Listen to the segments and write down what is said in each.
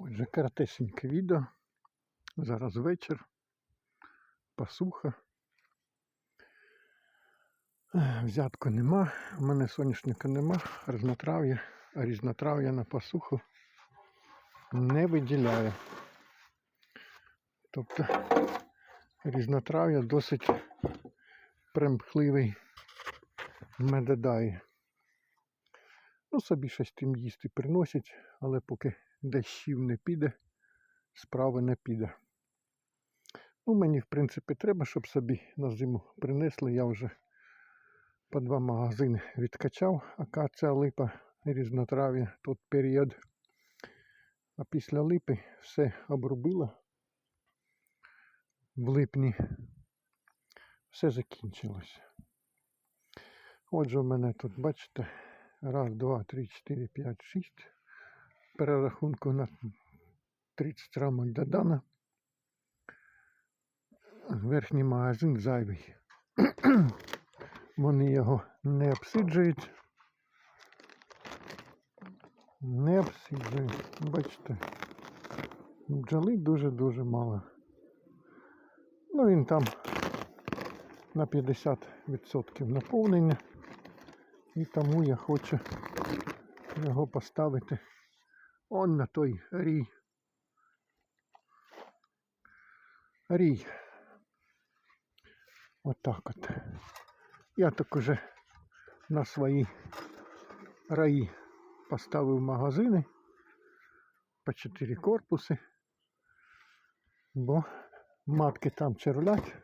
Отже, коротесеньке відео. Зараз вечір. Пасуха. Взятку нема, у мене соняшника нема, різнотрав'я, а різнотрав'я на пасуху не виділяє. Тобто різнотрав'я досить примхливий медодай. Ну, собі щось тим їсти приносять, але поки дощів не піде, справа не піде. Ну, мені, в принципі, треба, щоб собі на зиму принесли. Я вже по два магазини відкачав. Акація, липа, різнотрав'я, тут період. А після липи все обробила. В липні все закінчилось. Отже, у мене тут, бачите, раз, два, три, чотири, п'ять, шість. Перерахунку на 30 рамок додано. Верхній магазин зайвий. Вони його не обсиджують. Не обсиджують. Бачите, бджоли дуже-дуже мало. Ну він там на 50% наповнення. І тому я хочу його поставити он на той рій. Рій. Отак от. Я так уже на свої раї поставив магазини по 4 корпуси, бо матки там черлять,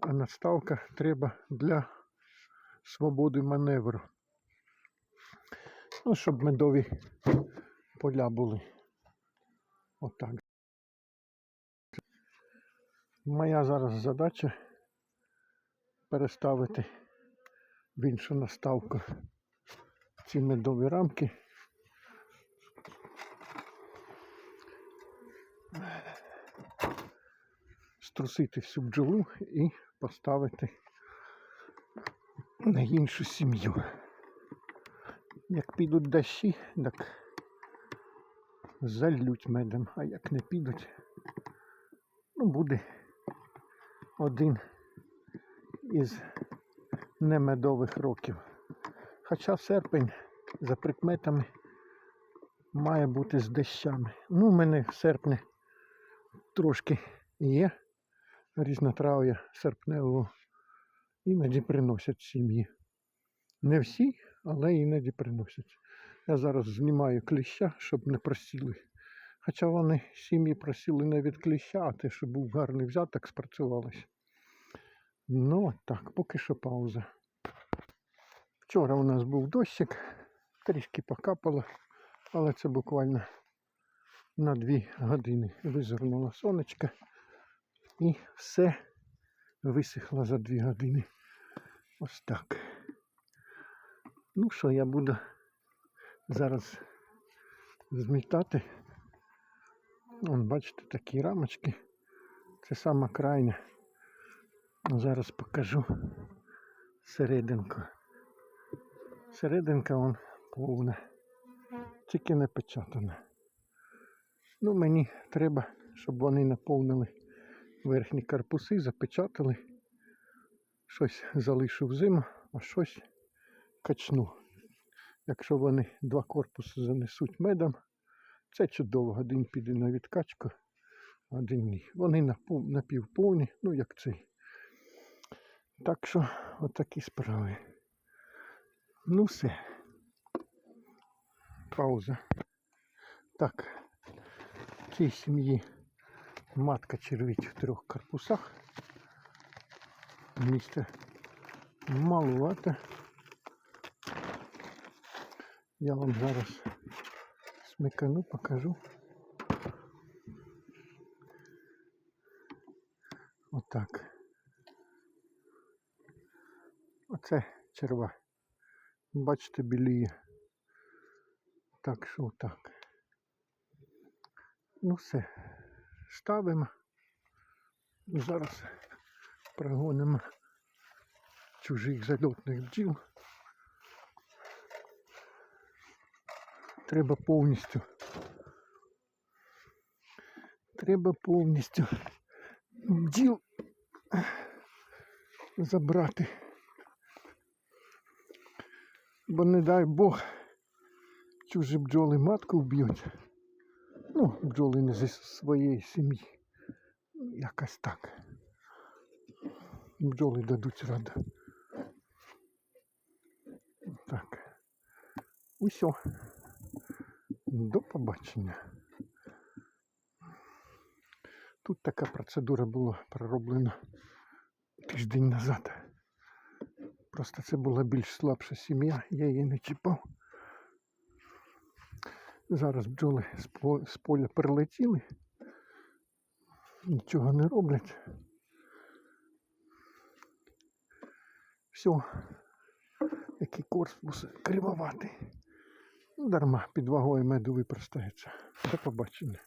а наставка треба для свободи маневру. Ну, щоб медові поля були. Отак. Моя зараз задача переставити в іншу наставку ці медові рамки. Струсити всю бджолу і поставити на іншу сім'ю. Як підуть дощі, так зальють медом, а як не підуть, ну буде один із немедових років. Хоча серпень за прикметами має бути з дощами. Ну, у мене в серпні трошки є різнотрав'я серпневого. Іноді приносять сім'ї. Не всі, але іноді приносять. Я зараз знімаю кліща, щоб не просіли. Хоча вони сім'ї просіли не від кліща, а те, що був гарний взяток, спрацювалось. Ну, так, поки що пауза. Вчора у нас був дощик, трішки покапало, але це буквально на дві години визирнуло сонечко і все висохло за дві години. Ось так. Ну що, я буду зараз змітати. Вон, бачите, такі рамочки. Це сама крайня. Зараз покажу серединку. Серединка вон повна. Тільки не печатана. Ну, мені треба, щоб вони наповнили верхні корпуси, запечатали. Щось залишу в зиму, а щось качну. Якщо вони два корпуси занесуть медом, це чудово. Один піде на відкачку, один ні. Вони напівповні, ну як цей. Так що отакі справи. Ну все. Пауза. Так. В цій сім'ї матка червить в трьох корпусах. Місця малувато. Я вам зараз смикану, покажу. Отак. Оце черва. Бачите, біліє. Так що отак. Ну все. Ставимо. Зараз прогонимо чужих зальотних бджіл. Треба повністю треба повністю бджіл забрати. Бо не дай Бог, чужі бджоли матку вб'ють. Ну, бджоли не зі своєї сім'ї. Якось так. Бджоли дадуть раду. Так. Усьо. До побачення. Тут така процедура була пророблена тиждень назад. Просто це була більш слабша сім'я, я її не чіпав. Зараз бджоли з поля прилетіли, нічого не роблять. Все, який корпус кривоватий. Дарма під вагою меду випростається. До побачення.